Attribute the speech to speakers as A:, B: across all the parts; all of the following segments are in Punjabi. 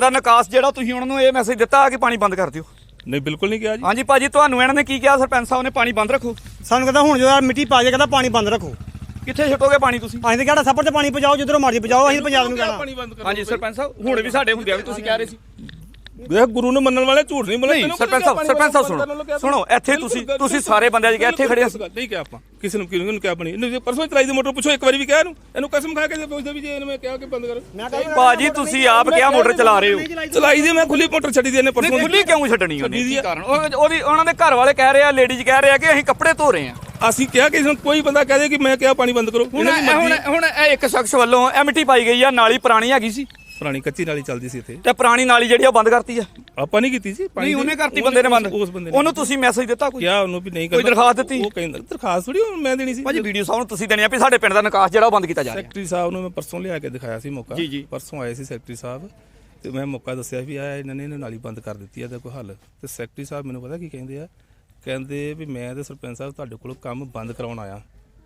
A: ਦਾ ਨਿਕਾਸ ਜਿਹੜਾ ਤੁਸੀਂ ਉਹਨਾਂ ਨੂੰ ਇਹ ਮੈਸੇਜ ਦਿੱਤਾ ਕਿ ਪਾਣੀ ਬੰਦ ਕਰ ਦਿਓ।
B: ਨਹੀਂ ਬਿਲਕੁਲ ਨਹੀਂ ਕਿਹਾ ਜੀ।
A: ਹਾਂਜੀ ਭਾਜੀ ਤੁਹਾਨੂੰ ਇਹਨਾਂ ਨੇ ਕੀ ਕਿਹਾ ਸਰਪੰਚ ਸਾਹਿਬ ਨੇ ਪਾਣੀ ਬੰਦ ਰੱਖੋ?
C: ਸਾਨੂੰ ਕਹਿੰਦਾ ਹੁਣ ਜਦੋਂ ਮਿੱਟੀ ਪਾ ਜੇ ਕਹਿੰਦਾ ਪਾਣੀ ਬੰਦ ਰੱਖੋ।
A: ਕਿੱਥੇ ਛੱਟੋਗੇ ਪਾਣੀ ਤੁਸੀਂ?
C: ਅਸੀਂ ਤਾਂ ਕਿਹੜਾ ਸੱਪੜ ਤੇ ਪਾਣੀ ਪਜਾਓ ਜਿੱਧਰੋਂ ਮਰਜ਼ੀ ਪਜਾਓ ਅਸੀਂ ਪੰਜਾਬ ਨੂੰ ਕਹਿਣਾ
A: ਹਾਂਜੀ ਸਰਪੰਚ ਸਾਹਿਬ ਹੁਣ ਵੀ ਸਾਡੇ ਹੁੰਦਿਆਂ ਵੀ ਤੁਸੀਂ ਕਹਿ ਰਹੇ ਸੀ।
B: ਦੇਖ ਗੁਰੂ ਨੂੰ ਮੰਨਣ ਵਾਲੇ ਝੂਠ ਨਹੀਂ ਬੋਲਦੇ
A: ਨਹੀਂ ਸਰਪੰਚ ਸਾਹਿਬ ਸਰਪੰਚ ਸਾਹਿਬ ਸੁਣੋ। ਸੁਣੋ ਇੱਥੇ ਤੁਸੀਂ ਤੁਸੀਂ ਸਾਰੇ ਬੰਦੇ ਅੱਜ ਇੱਥੇ ਖੜੇ
B: ਨਹੀਂ ਕਿਹਾ ਆਪਾਂ। ਕਿਸੇ ਨੂੰ ਕਿਹਨੂੰ ਕਿਹਾ ਬਣੀ। ਇਹਨੂੰ ਪਰਸੋਂ ਚਲਾਈ ਦੀ ਮੋਟਰ ਪੁੱਛੋ ਇੱਕ ਵਾਰੀ ਵੀ ਕਿਹਾ ਇਹਨੂੰ। ਇਹਨੂੰ ਕਸਮ ਖਾ ਕੇ ਪੁੱਛਦੇ ਵੀ ਜੇ ਇਹਨੂੰ ਮੈਂ ਕਿਹਾ ਕਿ ਬੰਦ ਕਰ।
A: ਭਾਜੀ ਤੁਸੀਂ ਆਪ ਕਿਹਾ ਮੋਟਰ ਚਲਾ ਰਹੇ ਹੋ।
B: ਚਲਾਈ ਦੀ ਮੈਂ ਖੁੱਲੀ ਮੋਟਰ ਛੱਡੀ ਦੀ ਇਹਨੇ
A: ਨਹੀਂ
B: ਪਰਸੋਂ
A: ਖੁੱਲੀ ਕਿਉਂ ਛੱਡਣੀ ਉਹਨੇ? ਕੀ। ਕਾਰਨ ਉਹ- ਉਹਦੀ ਉਹਨਾਂ ਦੇ ਘਰ ਵਾਲੇ ਕਹਿ ਰਹੇ ਆ ਲੇਡੀਜ਼ ਕਹਿ ਰਹੇ ਆ ਕਿ ਅਸੀਂ ਕੱਪੜੇ ਧੋ ਰਹੇ ਆ।
B: ਅਸੀਂ ਕਿਹਾ ਕਿ ਇਸਨੂੰ ਕੋਈ ਬੰਦਾ ਕਹਦੇ ਕਿ ਮੈਂ ਕਿਹਾ ਪਾਣੀ ਬੰਦ ਕਰੋ।
A: ਹੁਣ ਹੁਣ ਇਹ ਇੱਕ ਸ਼ਖਸ ਵੱਲੋਂ ਇਹ ਮਿੱਟੀ ਪਾਈ ਗਈ ਆ ਨਾਲੀ ਪੁਰਾਣੀ ਹੈਗੀ ਸੀ।
B: ਪੁਰਾਣੀ ਕੱਚੀ ਨਾਲੀ ਚੱਲਦੀ ਸੀ ਇੱਥੇ।
A: ਤੇ ਪੁਰਾਣੀ ਨਾਲੀ ਜਿਹੜੀ ਆ ਉਹ ਬੰਦ ਕਰਤੀ ਆ?
B: ਆਪਾਂ ਨਹੀਂ ਕੀਤੀ ਸੀ ਪਾਣੀ
A: ਨਹੀਂ ਉਹਨੇ ਕਰਤੀ ਬੰਦੇ ਨੇ ਬੰਦ।
B: ਉਸ ਬੰਦੇ ਨੇ
A: ਉਹਨੂੰ ਤੁਸੀਂ ਮੈਸੇਜ ਦਿੱਤਾ ਕੋਈ?
B: ਕਿਹਾ ਉਹਨੂੰ ਵੀ ਨਹੀਂ
A: ਕੋਈ
B: ਕਰਨਾ।
A: ਦਰਖਾਸਤ ਦਿੱਤੀ?
B: ਉਹ ਕਹਿੰਦਾ ਦਰਖਾਸਤ ਥੋੜੀ ਮੈਂ ਦੇਣੀ ਸੀ।
A: ਭਾਜੀ ਵੀਡੀਓ ਸਾਹਿਬ ਨੂੰ ਤੁਸੀਂ ਦੇਣੀ ਆ ਵੀ ਸਾਡੇ ਪਿੰਡ ਦਾ ਨਿਕਾਸ ਜਿਹੜਾ ਉਹ ਬੰਦ ਕੀਤਾ ਜਾ ਰਿਹਾ।
B: ਸੈਕਟਰੀ ਸਾਹਿਬ ਨੂੰ ਮੈਂ ਪਰਸੋਂ ਲਿਆ ਕੇ ਦਿਖਾਇਆ ਸੀ ਮੌਕਾ।
A: ਜੀ, ਜੀ।
B: ਪਰਸੋਂ ਆਏ ਸੀ ਸੈਕਟਰੀ ਸਾਹਿਬ ਤੇ ਮੈਂ ਮੌਕਾ ਦੱਸਿਆ ਵੀ ਆ ਇਹਨਾਂ ਨੇ ਇਹਨੂੰ ਨਾਲੀ ਬੰਦ ਕਰ ਦਿੱਤੀ ਆ ਇਹਦਾ ਕੋਈ ਹੱਲ। ਤੇ ਸੈਕਟਰੀ ਸਾਹਿਬ ਮੈਨੂੰ ਪਤਾ ਕੀ ਕਹਿੰਦੇ ਆ? ਕਹਿੰਦੇ ਵੀ ਮੈਂ ਤੇ ਸਰਪੰਚ ਸਾਹਿਬ ਤੁਹਾਡੇ ਕੋਲ ਕੰਮ ਬੰਦ ਕਰਾਉਣ ਆਇਆ।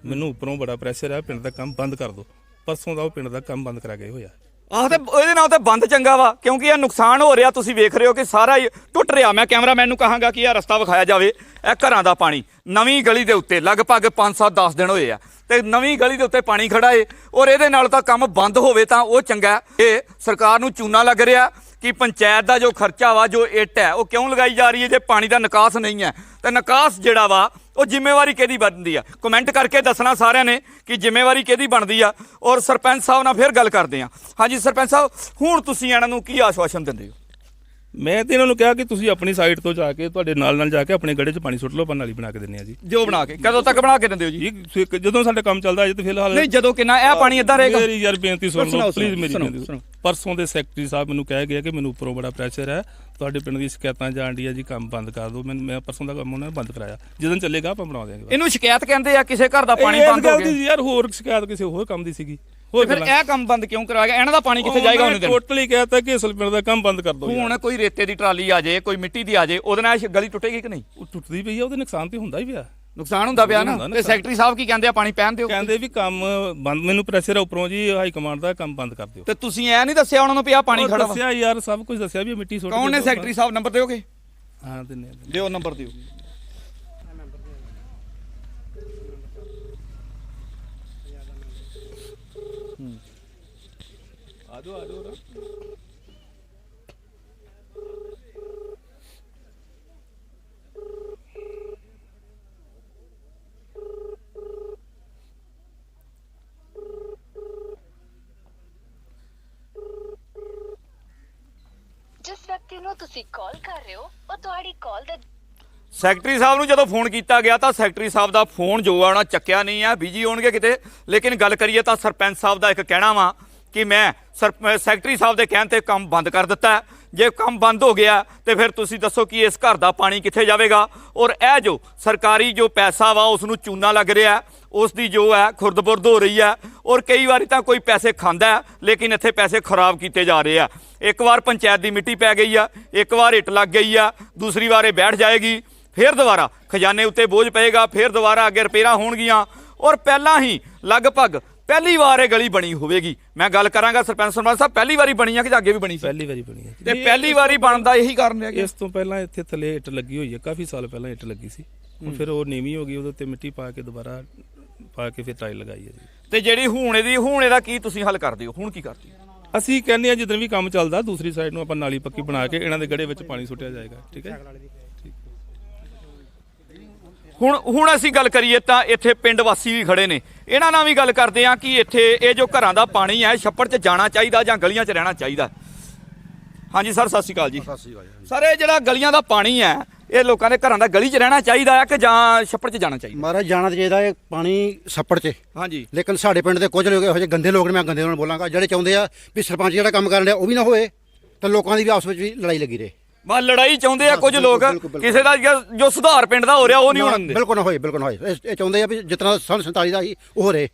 B: ਮੈਨੂੰ ਉੱਪਰੋਂ ਬੜਾ ਪ੍ਰੈਸ਼ਰ ਆ ਪਿੰਡ ਦਾ ਕੰਮ ਬੰਦ ਕਰ ਦਿਓ। ਪਰਸੋਂ ਦਾ ਉਹ ਪਿੰਡ ਦਾ ਕੰਮ ਬੰਦ ਕਰਾ ਗਏ ਹੋਇਆ
A: ਆਹ ਤੇ ਇਹਦੇ ਨਾਲ ਤਾਂ ਬੰਦ ਚੰਗਾ ਵਾ, ਕਿਉਂਕਿ ਇਹ ਨੁਕਸਾਨ ਹੋ ਰਿਹਾ, ਤੁਸੀਂ ਵੇਖ ਰਹੇ ਹੋ ਕਿ ਸਾਰਾ ਹੀ ਟੁੱਟ ਰਿਹਾ। ਮੈਂ ਕੈਮਰਾਮੈਨ ਨੂੰ ਕਹਾਂਗਾ ਕਿ ਇਹ ਰਸਤਾ ਵਿਖਾਇਆ ਜਾਵੇ, ਇਹ ਘਰਾਂ ਦਾ ਪਾਣੀ, ਨਵੀਂ ਗਲੀ ਦੇ ਉੱਤੇ, ਲਗਭਗ 5-7 10 ਦਿਨ ਹੋਏ ਆ, ਤੇ ਨਵੀਂ ਗਲੀ ਦੇ ਉੱਤੇ ਪਾਣੀ ਖੜਾ ਏ, ਔਰ ਇਹਦੇ ਨਾਲ ਤਾਂ ਕੰਮ ਬੰਦ ਹੋਵੇ ਤਾਂ ਉਹ ਚੰਗਾ। ਇਹ ਸਰਕਾਰ ਨੂੰ ਚੂਨਾ ਲੱਗ ਰਿਹਾ ਕਿ ਪੰਚਾਇਤ ਦਾ ਜੋ ਖਰਚਾ ਵਾ, ਜੋ ਇੱਟ ਹੈ, ਉਹ ਕਿਉਂ ਲਗਾਈ ਜਾ ਰਹੀ ਹੈ? ਜੇ ਪਾਣੀ ਦਾ ਨਿਕਾਸ ਨਹੀਂ ਹੈ, ਤੇ ਨਿਕਾਸ ਜਿਹੜਾ ਵਾ ਉਹ ਜ਼ਿੰਮੇਵਾਰੀ ਕਿਹਦੀ ਬਣਦੀ ਆ? ਕਮੈਂਟ ਕਰਕੇ ਦੱਸਣਾ ਸਾਰਿਆਂ ਨੇ ਕਿ ਜ਼ਿੰਮੇਵਾਰੀ ਕਿਹਦੀ ਬਣਦੀ ਆ। ਔਰ ਸਰਪੰਚ ਸਾਹਿਬ ਨਾਲ ਫਿਰ ਗੱਲ ਕਰਦੇ ਆ। ਹਾਂਜੀ, ਸਰਪੰਚ ਸਾਹਿਬ, ਹੁਣ ਤੁਸੀਂ ਇਹਨਾਂ ਨੂੰ ਕੀ ਆਸ਼ਵਾਸਨ ਦਿੰਦੇ ਹੋ?
B: ਮੈਂ ਤੇ ਇਹਨਾਂ ਨੂੰ ਕਿਹਾ ਕਿ ਤੁਸੀਂ ਆਪਣੀ ਸਾਈਡ ਤੋਂ ਜਾ ਕੇ ਤੁਹਾਡੇ ਨਾਲ ਨਾਲ ਜਾ ਕੇ ਆਪਣੇ ਗੜੇ 'ਚ ਪਾਣੀ ਸੁੱਟ ਲਓ ਆਪਾਂ ਨਾਲੀ ਬਣਾ ਕੇ ਦਿੰਨੇ ਆ ਜੀ।
A: ਜੋ ਬਣਾ ਕੇ ਕਦੋਂ ਤੱਕ ਬਣਾ ਕੇ ਦਿੰਦੇ ਹੋ ਜੀ?
B: ਜਦੋਂ ਸਾਡਾ ਕੰਮ ਚੱਲਦਾ ਅਜੇ ਤੇ ਫਿਲਹਾਲ
A: ਨਹੀਂ ਜਦੋਂ ਕਿੰਨਾ ਇਹ ਪਾਣੀ ਇਦਾਂ ਰਹੇਗਾ।
B: ਮੇਰੀ ਯਾਰ ਬੇਨਤੀ ਸੁਣ
A: ਸੁਣਾਓ,
B: ਲਓ ਪਲੀਜ਼ ਮੇਰੀ
A: ਸੁਣਾਓ,
B: ਬੇਨਤੀ
A: ਸੁਣਾਓ।
B: ਪਰਸੋਂ ਦੇ ਸੈਕਟਰੀ ਸਾਹਿਬ ਮੈਨੂੰ ਕਹਿ ਗਿਆ ਕਿ ਮੈਨੂੰ ਉੱਪਰੋਂ ਬੜਾ ਪ੍ਰੈਸ਼ਰ ਹੈ। ਤੁਹਾਡੇ ਪਿੰਡ ਦੀ ਸ਼ਿਕਾਇਤਾਂ ਜਾਣ ਡੀਆਂ ਜੀ ਕੰਮ ਬੰਦ ਕਰ ਦਿਓ। ਮੈਨੂੰ ਮੈਂ ਪਰਸੋਂ ਦਾ ਕੰਮ ਉਹਨਾਂ ਨੇ ਬੰਦ ਕਰਾਇਆ। ਜਦੋਂ ਚੱਲੇਗਾ ਆਪਾਂ ਬਣਾ ਦੇਵਾਂਗੇ
A: ਇਹਨੂੰ ਸ਼ਿਕਾਇਤ ਕਹਿੰਦੇ ਆ ਕਿਸੇ ਘਰ ਦਾ ਪਾਣੀ
B: ਇਹ
A: ਬੰਦ ਹੋ
B: ਗੱਲ
A: ਗਿਆ।
B: ਯਾਰ ਹੋਰ ਸ਼ਿਕਾਇਤ ਕਿਸੇ ਹੋਰ ਕੰਮ ਦੀ ਸੀਗੀ। ਹੋਰ
A: ਫਿਰ ਇਹ ਕੰਮ ਬੰਦ ਕਿਉਂ ਕਰਾਇਆ ਗਿਆ? ਇਹਨਾਂ ਦਾ ਪਾਣੀ ਕਿੱਥੇ ਜਾਏਗਾ ਉਹਨੇ
B: ਟੋਟਲੀ ਕਹਿਤਾ ਕਿ ਅਸਲ ਪਿੰਡ ਦਾ ਕੰਮ ਬੰਦ ਕਰ ਦਿਓ।
A: ਹੁਣ ਕੋਈ ਰੇਤੇ ਦੀ ਟਰਾਲੀ ਆ ਜਾਏ ਕੋਈ ਮਿੱਟੀ ਦੀ ਆ ਜਾਏ ਉਹਦੇ ਨਾਲ ਗਲੀ ਟੁੱਟੇਗੀ ਕਿ ਨਹੀਂ?
B: ਉਹ ਟੁੱਟਦੀ ਪਈ ਆ ਉਹਦੇ ਨੁਕਸਾਨ ਤੇ ਹੁੰਦਾ ਹੀ ਪਿਆ।
A: ਨੁਕਸਾਨ ਹੁੰਦਾ ਪਿਆ ਨਾ? ਤੇ। ਸੈਕਟਰੀ ਸਾਹਿਬ ਕੀ ਕਹਿੰਦੇ ਆ ਪਾਣੀ ਪਹਿਨ ਦਿਓ?
B: ਕਹਿੰਦੇ ਵੀ ਕੰਮ ਬੰਦ ਮੈਨੂੰ ਪ੍ਰੈਸ਼ਰ ਆ ਉੱਪਰੋਂ ਜੀ ਹਾਈ ਕਮਾਂਡ ਦਾ ਕੰਮ ਬੰਦ ਕਰ ਦਿਓ।
A: ਤੇ ਤੁਸੀਂ ਐ ਨਹੀਂ ਦੱਸਿਆ ਉਹਨਾਂ ਨੂੰ ਵੀ ਆ ਪਾਣੀ ਖੜਾ
B: ਦੱਸਿਆ ਯਾਰ ਸਭ ਕੁਝ ਦੱਸਿਆ ਵੀ ਮਿੱਟੀ ਸੁੱਟ
A: ਕੌਣ ਨੇ ਸੈਕਟਰੀ ਸਾਹਿਬ? ਨੰਬਰ ਦਿਓਗੇ?
B: ਹਾਂ ਦਿੰਨੇ ਆ, ਦਿੰਨੇ ਆ।
A: ਦਿਓ ਨੰਬਰ ਦਿਓ
D: ਜਿਸ ਵਿਅਕਤੀ ਨੂੰ ਤੁਸੀਂ ਕਾਲ ਕਰ ਰਹੇ ਹੋ ਉਹ ਤੁਹਾਡੀ ਕਾਲ ਦਾ
A: ਸੈਕਟਰੀ ਸਾਹਿਬ ਨੂੰ ਜਦੋਂ ਫੋਨ ਕੀਤਾ ਗਿਆ ਤਾਂ ਸੈਕਟਰੀ ਸਾਹਿਬ ਦਾ ਫੋਨ ਜੋ ਆ ਉਹਨਾਂ ਚੱਕਿਆ ਨਹੀਂ ਆ ਬਿਜ਼ੀ ਹੋਣਗੇ ਕਿਤੇ। ਲੇਕਿਨ ਗੱਲ ਕਰੀਏ ਤਾਂ ਸਰਪੰਚ ਸਾਹਿਬ ਦਾ ਇੱਕ ਕਹਿਣਾ ਵਾ ਕਿ ਮੈਂ ਸਰ- ਸੈਕਟਰੀ ਸਾਹਿਬ ਦੇ ਕਹਿਣ ਤੇ ਕੰਮ ਬੰਦ ਕਰ ਦਿੱਤਾ ਜੇ ਕੰਮ ਬੰਦ ਹੋ ਗਿਆ, ਤੇ ਫਿਰ ਤੁਸੀਂ ਦੱਸੋ ਕਿ ਇਸ ਘਰ ਦਾ ਪਾਣੀ ਕਿੱਥੇ ਜਾਵੇਗਾ? ਔਰ ਇਹ ਜੋ ਸਰਕਾਰੀ ਜੋ ਪੈਸਾ ਵਾ ਉਸ ਨੂੰ ਚੂਨਾ ਲੱਗ ਰਿਹਾ ਉਸ ਦੀ ਜੋ ਹੈ, ਖੁਰਦਬੁਰਦ ਹੋ ਰਹੀ ਹੈ। ਔਰ ਕਈ ਵਾਰੀ ਤਾਂ ਕੋਈ ਪੈਸੇ ਖਾਂਦਾ ਲੇਕਿਨ ਇੱਥੇ ਪੈਸੇ ਖਰਾਬ ਕੀਤੇ ਜਾ ਰਹੇ ਆ। ਇੱਕ ਵਾਰ ਪੰਚਾਇਤ ਦੀ ਮਿੱਟੀ ਪੈ ਗਈ ਆ, ਇੱਕ ਵਾਰ ਇੱਟ ਲੱਗ ਗਈ ਆ, ਦੂਸਰੀ ਵਾਰ ਇਹ ਬੈਠ ਜਾਏਗੀ, ਫਿਰ ਦੁਬਾਰਾ ਖਜ਼ਾਨੇ ਉੱਤੇ ਬੋਝ ਪਏਗਾ, ਫਿਰ ਦੁਬਾਰਾ ਅੱਗੇ ਰਿਪੇਅਰਾਂ ਹੋਣਗੀਆਂ। ਔਰ ਪਹਿਲਾਂ ਹੀ ਲਗਭਗ ਪਹਿਲੀ ਵਾਰ ਇਹ ਗਲੀ ਬਣੀ ਹੋਵੇਗੀ। ਮੈਂ ਗੱਲ ਕਰਾਂਗਾ ਸਰਪੰਚ ਸਰਪੰਚ ਸਾਹਿਬ ਪਹਿਲੀ ਵਾਰੀ ਬਣੀ ਆ ਕਿ ਜਾਂ ਅੱਗੇ ਵੀ ਬਣੀ ਸੀ?
B: ਪਹਿਲੀ ਵਾਰੀ ਬਣੀ ਹੈ
A: ਤੇ ਪਹਿਲੀ ਵਾਰੀ ਬਣਨ ਦਾ ਇਹੀ ਕਾਰਨ ਹੈ ਕਿ
B: ਇਸ ਤੋਂ ਪਹਿਲਾਂ ਇੱਥੇ ਥੱਲੇ ਇੱਟ ਲੱਗੀ ਹੋਈ ਹੈ ਕਾਫੀ ਸਾਲ ਪਹਿਲਾਂ ਇੱਟ ਲੱਗੀ ਸੀ। ਹੁਣ ਫਿਰ ਉਹ ਨੀਵੀਂ ਹੋ ਗਈ ਉਹਦੇ ਉੱਤੇ ਮਿੱਟੀ ਪਾ ਕੇ ਦੁਬਾਰਾ ਪਾ ਕੇ ਫਿਰ ਟਾਈਲ ਲਗਾਈ ਹੈ ਜੀ।
A: ਤੇ ਜਿਹੜੀ ਹੁਣ ਇਹਦੀ ਹੁਣ ਇਹਦਾ ਕੀ ਤੁਸੀਂ ਹੱਲ ਕਰਦੇ ਹੋ? ਹੁਣ ਕੀ ਕਰਦੇ ਹੋ?
B: ਅਸੀਂ ਕਹਿੰਦੇ ਆ ਜਦੋਂ ਵੀ ਕੰਮ ਚੱਲਦਾ ਦੂਸਰੀ ਸਾਈਡ ਨੂੰ ਆਪਾਂ ਨਾਲੀ ਪੱਕੀ ਬਣਾ ਕੇ ਇਹਨਾਂ ਦੇ ਗੜੇ ਵਿੱਚ ਪਾਣੀ ਸੁੱਟਿਆ ਜਾਏਗਾ ਠੀਕ ਹੈ
A: ਹੁਣ ਹੁਣ ਅਸੀਂ ਗੱਲ ਕਰੀਏ ਤਾਂ ਇੱਥੇ ਪਿੰਡ ਵਾਸੀ ਵੀ ਖੜੇ ਨੇ। ਇਹਨਾਂ ਨਾਲ ਵੀ ਗੱਲ ਕਰਦੇ ਆ ਕਿ ਇੱਥੇ ਇਹ ਜੋ ਘਰਾਂ ਦਾ ਪਾਣੀ ਹੈ ਛੱਪੜ 'ਚ ਜਾਣਾ ਚਾਹੀਦਾ ਜਾਂ ਗਲੀਆਂ 'ਚ ਰਹਿਣਾ ਚਾਹੀਦਾ। ਹਾਂਜੀ ਸਰ ਸਤਿ ਸ਼੍ਰੀ ਅਕਾਲ ਜੀ। ਸਰ ਇਹ ਜਿਹੜਾ ਗਲੀਆਂ ਦਾ ਪਾਣੀ ਹੈ ਇਹ ਲੋਕਾਂ ਦੇ ਘਰਾਂ ਦਾ ਗਲੀ 'ਚ ਰਹਿਣਾ ਚਾਹੀਦਾ ਹੈ ਕਿ ਜਾਂ ਛੱਪੜ 'ਚ ਜਾਣਾ ਚਾਹੀਦਾ?
E: ਮਹਾਰਾਜ ਜਾਣਾ ਚਾਹੀਦਾ ਇਹ ਪਾਣੀ ਛੱਪੜ 'ਚ।
A: ਹਾਂਜੀ।
E: ਲੇਕਿਨ ਸਾਡੇ ਪਿੰਡ ਦੇ ਕੁਝ ਲੋਕ ਇਹੋ ਜਿਹੇ ਗੰਦੇ ਲੋਕ ਨੇ ਮੈਂ ਗੰਦੇ ਨਾਲ ਬੋਲਾਂਗਾ ਜਿਹੜੇ ਚਾਹੁੰਦੇ ਆ ਵੀ ਸਰਪੰਚ ਜਿਹੜਾ ਕੰਮ ਕਰਨ ਡਿਆ ਉਹ ਵੀ ਨਾ ਹੋਏ ਤੇ ਲੋਕਾਂ ਦੀ ਵੀ ਆਪਸ ਵਿੱਚ ਵੀ ਲੜਾਈ ਲੱਗੀ ਰਹੇ।
A: ਬਾ ਲੜਾਈ ਚਾਹੁੰਦੇ ਆ ਕੁਝ ਲੋਕ। ਕਿਸੇ ਦਾ ਜੋ- ਜੋ ਸੁਧਾਰ ਪਿੰਡ ਦਾ ਹੋ ਰਿਹਾ ਉਹ ਨਹੀਂ ਹੋਣ ਦਿੰਦੇ
E: ਬਿਲਕੁਲ ਨਾ ਹੋਏ ਬਿਲਕੁਲ ਨਾ ਹੋਏ। ਇਹ- ਇਹ ਚਾਹੁੰਦੇ ਆ ਵੀ ਜਿਤਨਾ ਸੰਨ 47 ਦਾ ਸੀ ਉਹ ਰਹੇ।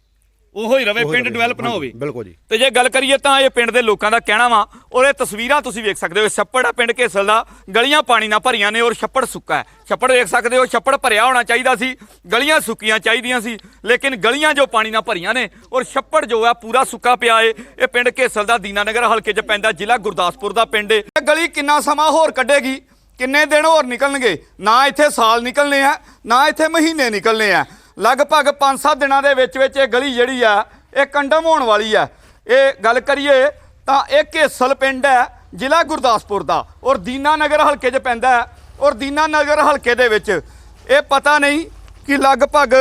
A: ਉਹੋ ਹੀ ਰਵੇ ਪਿੰਡ ਡਿਵੈਲਪ ਨਾ ਹੋਵੇ।
E: ਬਿਲਕੁਲ ਜੀ।
A: ਤੇ ਜੇ ਗੱਲ ਕਰੀਏ ਤਾਂ ਇਹ ਪਿੰਡ ਦੇ ਲੋਕਾਂ ਦਾ ਕਹਿਣਾ ਵਾ ਔਰ ਇਹ ਤਸਵੀਰਾਂ ਤੁਸੀਂ ਵੇਖ ਸਕਦੇ ਹੋ ਛੱਪੜ ਆ ਪਿੰਡ ਘੇਸਲ ਦਾ ਗਲੀਆਂ ਪਾਣੀ ਨਾਲ ਭਰੀਆਂ ਨੇ ਔਰ ਛੱਪੜ ਸੁੱਕਾ ਹੈ। ਛੱਪੜ ਵੇਖ ਸਕਦੇ ਹੋ ਛੱਪੜ ਭਰਿਆ ਹੋਣਾ ਚਾਹੀਦਾ ਸੀ ਗਲੀਆਂ ਸੁੱਕੀਆਂ ਚਾਹੀਦੀਆਂ ਸੀ ਲੇਕਿਨ ਗਲੀਆਂ ਜੋ ਪਾਣੀ ਨਾਲ ਭਰੀਆਂ ਨੇ ਔਰ ਛੱਪੜ ਜੋ ਹੈ ਪੂਰਾ ਸੁੱਕਾ ਪਿਆ ਏ ਇਹ ਪਿੰਡ ਘੇਸਲ ਦਾ ਦੀਨਾਨਗਰ ਹਲਕੇ 'ਚ ਪੈਂਦਾ ਜ਼ਿਲ੍ਹਾ ਗੁਰਦਾਸਪੁਰ ਦਾ ਪਿੰਡ ਏ। ਇਹ ਗਲੀ ਕਿੰਨਾ ਸਮਾਂ ਹੋਰ ਕੱਢੇਗੀ? ਕਿੰਨੇ ਦਿਨ ਹੋਰ ਨਿਕਲਣਗੇ? ਨਾ ਇੱਥੇ ਸਾਲ ਨਿਕਲਨੇ ਆ ਨਾ ਇੱਥੇ ਮਹੀਨੇ ਨਿਕਲਨੇ ਆ। ਲਗਭਗ 5-7 ਦਿਨਾਂ ਦੇ ਵਿੱਚ ਵਿੱਚ ਇਹ ਗਲੀ ਜਿਹੜੀ ਆ, ਇਹ ਕੰਡਮ ਹੋਣ ਵਾਲੀ ਆ। ਇਹ ਗੱਲ ਕਰੀਏ ਤਾਂ ਇਹ ਘੇਸਲ ਪਿੰਡ ਹੈ, ਜ਼ਿਲ੍ਹਾ ਗੁਰਦਾਸਪੁਰ ਦਾ। ਔਰ ਦੀਨਾ ਨਗਰ ਹਲਕੇ 'ਚ ਪੈਂਦਾ ਹੈ। ਔਰ ਦੀਨਾ ਨਗਰ ਹਲਕੇ ਦੇ ਵਿੱਚ ਇਹ ਪਤਾ ਨਹੀਂ ਕਿ ਲਗਭਗ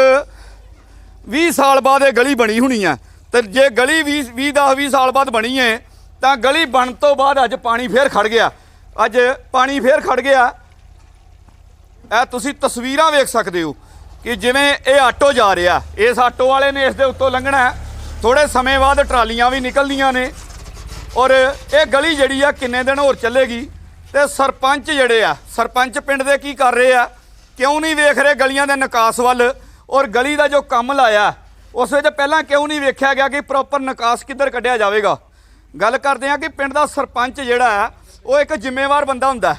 A: 20 ਸਾਲ ਬਾਅਦ ਇਹ ਗਲੀ ਬਣੀ ਹੋਣੀ ਆ। ਤੇ ਜੇ ਗਲੀ 20 20 10 20 ਸਾਲ ਬਾਅਦ ਬਣੀ ਹੈ ਤਾਂ ਗਲੀ ਬਣ ਤੋਂ ਬਾਅਦ ਅੱਜ ਪਾਣੀ ਫੇਰ ਖੜ ਗਿਆ। ਅੱਜ ਪਾਣੀ ਫੇਰ ਖੜ ਗਿਆ। ਇਹ ਤੁਸੀਂ ਤਸਵੀਰਾਂ ਵੇਖ ਸਕਦੇ ਹੋ। ਕਿ ਜਿਵੇਂ ਇਹ ਆਟੋ ਜਾ ਰਿਹਾ, ਇਸ ਆਟੋ ਵਾਲੇ ਨੇ ਇਸ ਦੇ ਉੱਤੋਂ ਲੰਘਣਾ ਥੋੜੇ ਸਮੇਂ ਬਾਅਦ ਟਰਾਲੀਆਂ ਵੀ ਨਿਕਲਦੀਆਂ ਨੇ। ਔਰ ਇਹ ਗਲੀ ਜਿਹੜੀ ਆ ਕਿੰਨੇ ਦਿਨ ਹੋਰ ਚੱਲੇਗੀ? ਤੇ ਸਰਪੰਚ ਜਿਹੜੇ ਆ, ਸਰਪੰਚ ਪਿੰਡ ਦੇ ਕੀ ਕਰ ਰਹੇ ਆ? ਕਿਉਂ ਨਹੀਂ ਵੇਖ ਰਹੇ ਗਲੀਆਂ ਦੇ ਨਿਕਾਸ ਵੱਲ? ਔਰ ਗਲੀ ਦਾ ਜੋ ਕੰਮ ਲਾਇਆ, ਉਸ ਵਿੱਚ ਪਹਿਲਾਂ ਕਿਉਂ ਨਹੀਂ ਵੇਖਿਆ ਗਿਆ ਕਿ ਪ੍ਰੋਪਰ ਨਿਕਾਸ ਕਿੱਧਰ ਕੱਢਿਆ ਜਾਵੇਗਾ? ਗੱਲ ਕਰਦੇ ਆ ਕਿ ਪਿੰਡ ਦਾ ਸਰਪੰਚ ਜਿਹੜਾ ਹੈ ਉਹ ਇੱਕ ਜ਼ਿੰਮੇਵਾਰ ਬੰਦਾ ਹੁੰਦਾ।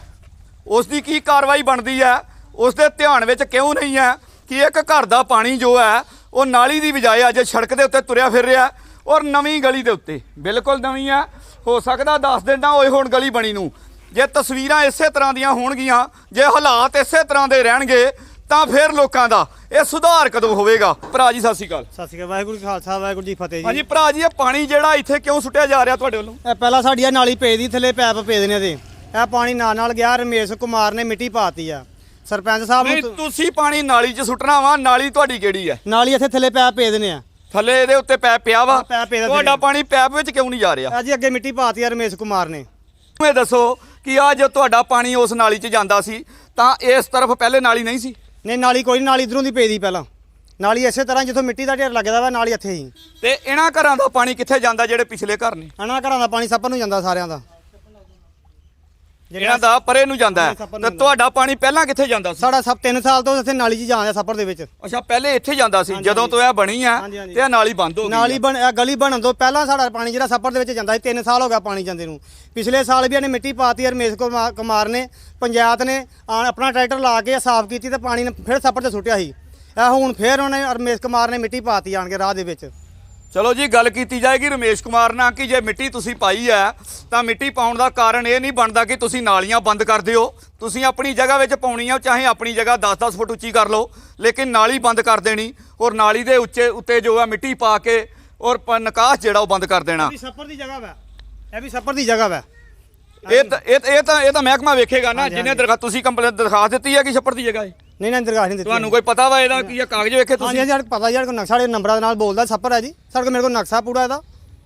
A: ਉਸ ਦੀ ਕੀ ਕਾਰਵਾਈ ਬਣਦੀ ਹੈ ਉਸ ਦੇ ਧਿਆਨ ਵਿੱਚ ਕਿਉਂ ਨਹੀਂ ਹੈ ਕਿ ਇੱਕ ਘਰ ਦਾ ਪਾਣੀ ਜੋ ਹੈ ਉਹ ਨਾਲੀ ਦੀ ਬਜਾਏ ਅੱਜ ਸੜਕ ਦੇ ਉੱਤੇ ਤੁਰਿਆ ਫਿਰ ਰਿਹਾ ਔਰ ਨਵੀਂ ਗਲੀ ਦੇ ਉੱਤੇ। ਬਿਲਕੁਲ ਨਵੀਂ ਹੈ। ਹੋ ਸਕਦਾ 10 ਦਿਨ ਨਾ ਹੋਏ ਹੁਣ ਗਲੀ ਬਣੀ ਨੂੰ। ਜੇ ਤਸਵੀਰਾਂ ਇਸੇ ਤਰ੍ਹਾਂ ਦੀਆਂ ਹੋਣਗੀਆਂ ਜੇ ਹਾਲਾਤ ਇਸੇ ਤਰ੍ਹਾਂ ਦੇ ਰਹਿਣਗੇ ਤਾਂ ਫਿਰ ਲੋਕਾਂ ਦਾ ਇਹ ਸੁਧਾਰ ਕਦੋਂ ਹੋਵੇਗਾ? ਭਰਾ ਜੀ ਸਤਿ ਸ਼੍ਰੀ ਅਕਾਲ।
C: ਸਤਿ ਸ਼੍ਰੀ ਅਕਾਲ। ਵਾਹਿਗੁਰੂ ਜੀ ਖਾਲਸਾ ਵਾਹਿਗੁਰੂ ਜੀ ਫਤਿਹ
A: ਹਾਂਜੀ
C: ਜੀ
A: ਭਰਾ ਜੀ ਇਹ ਪਾਣੀ ਜਿਹੜਾ ਇੱਥੇ ਕਿਉਂ ਸੁੱਟਿਆ ਜਾ ਰਿਹਾ ਤੁਹਾਡੇ ਵੱਲੋਂ?
C: ਇਹ ਪਹਿਲਾਂ ਸਾਡੀ ਆ ਨਾਲੀ ਪੇ ਦੀ ਥੱਲੇ ਪੈਪ ਪੇ ਦੇਣੇ ਤੇ ਇਹ ਪਾਣੀ ਨਾਲ ਨਾਲ ਗਿਆ ਰਮੇਸ਼ ਕੁਮਾਰ ਨੇ ਮਿੱਟੀ ਪਾਤੀ ਆ। ਸਰਪੰਚ ਸਾਹਿਬ
A: ਨਹੀਂ
C: ਨੂੰ
A: ਤੁਸੀਂ ਪਾਣੀ ਨਾਲੀ 'ਚ ਸੁੱਟਣਾ ਵਾ ਨਾਲੀ ਤੁਹਾਡੀ ਕਿਹੜੀ ਹੈ
C: ਨਾਲੀ ਇੱਥੇ ਥੱਲੇ ਪੈਪ ਪੇ ਦੇਣੇ ਆ।
A: ਥੱਲੇ ਇਹਦੇ ਉੱਤੇ ਪੈਪ ਪਿਆ ਵਾ।
C: ਹਾਂ, ਪੈਪ ਪਿਆ
A: ਤੁਹਾਡਾ
C: ਥੱਲੇ।
A: ਪਾਣੀ ਪੈਪ ਵਿੱਚ ਕਿਉਂ ਨਹੀਂ ਜਾ ਰਿਹਾ?
C: ਆ ਜੀ ਅੱਗੇ ਮਿੱਟੀ ਪਾਤੀ ਆ ਰਮੇਸ਼ ਕੁਮਾਰ ਨੇ।
A: ਇਹ ਦੱਸੋ ਕਿ ਆ ਜੋ ਤੁਹਾਡਾ ਪਾਣੀ ਉਸ ਨਾਲੀ 'ਚ ਜਾਂਦਾ ਸੀ ਤਾਂ ਇਸ ਤਰਫ ਪਹਿਲੇ ਨਾਲੀ ਨਹੀਂ ਸੀ?
C: ਨਹੀਂ ਨਾਲੀ ਕੋਈ ਨੀ, ਨਾਲੀ ਇਧਰੋਂ ਦੀ ਪੇ ਦੀ ਪਹਿਲਾਂ। ਨਾਲੀ ਇਸੇ ਤਰ੍ਹਾਂ ਜਿੱਥੋਂ ਮਿੱਟੀ ਦਾ ਢੇਰ ਲੱਗਦਾ ਵਾ ਨਾਲੀ ਇੱਥੇ ਹੀ।
A: ਤੇ ਇਹਨਾਂ ਘਰਾਂ ਦਾ ਪਾਣੀ ਕਿੱਥੇ ਜਾਂਦਾ ਜਿਹੜੇ ਪਿਛਲੇ ਘਰ ਨੇ?
C: ਹਨਾ ਘਰਾਂ ਦਾ ਪਾਣੀ ਸੱਪਰ ਨੂੰ ਜਾਂਦਾ ਸਾਰਿਆਂ ਦਾ।
A: ਇਹਨਾਂ ਦਾ ਪਰੇ ਨੂੰ ਜਾਂਦਾ ਹੈ। ਤੇ। ਤੁਹਾਡਾ ਪਾਣੀ ਪਹਿਲਾਂ ਕਿੱਥੇ ਜਾਂਦਾ ਸੀ?
C: ਸਾਡਾ ਸਭ 3 ਸਾਲ ਤੋਂ ਇੱਥੇ ਨਾਲੀ 'ਚ ਜਾਂਦਾ ਸੱਪਰ ਦੇ ਵਿੱਚ।
A: ਅੱਛਾ ਪਹਿਲੇ ਇੱਥੇ ਜਾਂਦਾ ਸੀ ਜਦੋਂ ਤੋਂ ਇਹ ਬਣੀ ਆ
C: ਹਾਂਜੀ, ਹਾਂਜੀ।
A: ਤੇ ਇਹ ਨਾਲੀ ਬੰਦ ਹੋ ਗਈ
C: ਨਾਲੀ
A: ਆ।
C: ਬਣ ਇਹ ਗਲੀ ਬਣਨ ਤੋਂ ਪਹਿਲਾਂ ਸਾਡਾ ਪਾਣੀ ਜਿਹੜਾ ਸੱਪਰ ਦੇ ਵਿੱਚ ਜਾਂਦਾ ਸੀ 3 ਸਾਲ ਹੋ ਗਿਆ ਪਾਣੀ ਜਾਂਦੇ ਨੂੰ। ਪਿਛਲੇ ਸਾਲ ਵੀ ਇਹਨੇ ਮਿੱਟੀ ਪਾਤੀ ਰਮੇਸ਼ ਕੁਮਾ- ਕੁਮਾਰ ਨੇ ਪੰਚਾਇਤ ਨੇ ਆਪਣਾ ਟਰੈਕਟਰ ਲਾ ਕੇ ਸਾਫ਼ ਕੀਤੀ ਤੇ ਪਾਣੀ ਨੇ ਫਿਰ ਸੱਪਰ ਤੇ ਸੁੱਟਿਆ ਸੀ। ਇਹ ਹੁਣ ਫਿਰ ਉਹਨੇ ਰਮੇਸ਼ ਕੁਮਾਰ ਨੇ ਮਿੱਟੀ ਪਾਤੀ ਆਣ ਕੇ ਰਾਹ ਦੇ ਵਿੱਚ।
A: ਚਲੋ ਜੀ ਗੱਲ ਕੀਤੀ ਜਾਏਗੀ ਰਮੇਸ਼ ਕੁਮਾਰ ਨਾਲ ਕਿ ਜੇ ਮਿੱਟੀ ਤੁਸੀਂ ਪਾਈ ਹੈ ਤਾਂ ਮਿੱਟੀ ਪਾਉਣ ਦਾ ਕਾਰਨ ਇਹ ਨਹੀਂ ਬਣਦਾ ਕਿ ਤੁਸੀਂ ਨਾਲੀਆਂ ਬੰਦ ਕਰ ਦਿਓ। ਤੁਸੀਂ ਆਪਣੀ ਜਗ੍ਹਾ ਵਿੱਚ ਪਾਉਣੀ ਆ ਚਾਹੇ ਆਪਣੀ ਜਗ੍ਹਾ 10-10 ਫੁੱਟ ਉੱਚੀ ਕਰ ਲਓ ਲੇਕਿਨ ਨਾਲੀ ਬੰਦ ਕਰ ਦੇਣੀ ਔਰ ਨਾਲੀ ਦੇ ਉੱਚੇ ਉੱਤੇ ਜੋ ਹੈ ਮਿੱਟੀ ਪਾ ਕੇ ਔਰ ਨਿਕਾਸ ਜਿਹੜਾ ਉਹ ਬੰਦ ਕਰ ਦੇਣਾ।
C: ਵੀ ਸੱਪਰ ਦੀ ਜਗ੍ਹਾ ਵਾ। ਇਹ ਵੀ ਸੱਪਰ ਦੀ ਜਗ੍ਹਾ ਵਾ।
A: ਇਹ ਤਾਂ ਇਹ ਤਾਂ- ਇਹ ਤਾਂ ਇਹ ਤਾਂ ਮਹਿਕਮਾ ਵੇਖੇਗਾ ਨਾ ਜਿਹਨੇ। ਦਰਖਾਸਤ ਤੁਸੀਂ ਕੰਪਲੇਂਟ ਦਰਖਾਸਤ ਦਿੱਤੀ ਹੈ ਕਿ ਛੱਪੜ ਦੀ ਜਗ੍ਹਾ ਹੈ?
C: ਨਹੀਂ ਨਾ ਦਰਗਾਹ ਨਹੀਂ ਦਿੱਤੀ।
A: ਤੁਹਾਨੂੰ ਕੋਈ ਪਤਾ ਵਾ ਇਹਦਾ ਕੀ ਇਹ ਕਾਗਜ਼ ਵੇਖੇ
C: ਹਾਂਜੀ
A: ਤੁਸੀਂ
C: ਸਾਡੇ ਪਤਾ ਯਾਰ ਕੋ ਨਕਸ਼ਾ ਦੇ ਨੰਬਰਾਂ ਦੇ ਨਾਲ ਬੋਲਦਾ ਸੱਪਰ ਹੈ ਜੀ। ਸਾਡੇ ਕੋਲ ਮੇਰੇ ਕੋਲ ਨਕਸ਼ਾ ਪੂਰਾ ਇਹਦਾ।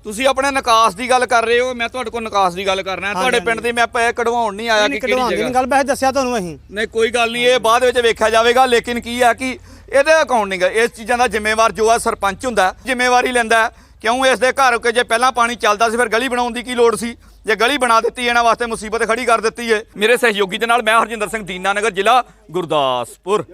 A: ਤੁਸੀਂ ਆਪਣੇ ਨਿਕਾਸ ਦੀ ਗੱਲ ਕਰ ਰਹੇ ਹੋ ਮੈਂ ਤੁਹਾਡੇ ਕੋਲ ਨਿਕਾਸ ਦੀ ਗੱਲ ਕਰਨਾ ਤੁਹਾਡੇ ਪਿੰਡ ਦੀ ਮੈਪ ਇਹ ਕਢਵਾਉਣ ਨਹੀਂ ਆਇਆ ਕਿ
C: ਨਹੀਂ
A: ਕਿਹੜੀ
C: ਕਢਵਾਉਣ ਦੀ
A: ਜਗ੍ਹਾ।
C: ਨਹੀਂ ਗੱਲ ਵੈਸੇ ਦੱਸਿਆ ਤੁਹਾਨੂੰ ਅਸੀਂ।
A: ਨਹੀਂ ਕੋਈ ਗੱਲ ਨਹੀਂ ਇਹ ਬਾਅਦ ਵਿੱਚ ਵੇਖਿਆ ਜਾਵੇਗਾ ਲੇਕਿਨ ਕੀ ਹੈ ਕਿ ਇਹਦੇ ਅਕਾਊਂਟਿੰਗ ਇਸ ਚੀਜ਼ਾਂ ਦਾ ਜ਼ਿੰਮੇਵਾਰ ਜੋ ਹੈ ਸਰਪੰਚ ਹੁੰਦਾ ਹੈ, ਜ਼ਿੰਮੇਵਾਰੀ ਲੈਂਦਾ। ਹੈ। ਕਿਉਂ ਇਸ ਦੇ ਘਰ ਕੇ ਜੇ ਪਹਿਲਾਂ ਪਾਣੀ ਚੱਲਦਾ ਸੀ ਫਿਰ ਗਲੀ ਬਣਾਉਣ ਦੀ ਕੀ ਲੋੜ ਸੀ? ਜੇ ਗਲੀ ਬਣਾ ਦਿੱਤੀ, ਇਹਨਾਂ ਵਾਸਤੇ ਮੁਸੀਬਤ ਖੜੀ ਕਰ ਦਿੱਤੀ ਹੈ ਮੇਰੇ ਸਹਿਯੋਗੀ ਦੇ ਨਾਲ ਮੈਂ ਹਰਜਿੰਦਰ ਸਿੰਘ ਦੀਨਾ ਨਗਰ ਜ਼ਿਲ੍ਹਾ ਗੁਰਦਾਸਪੁਰ।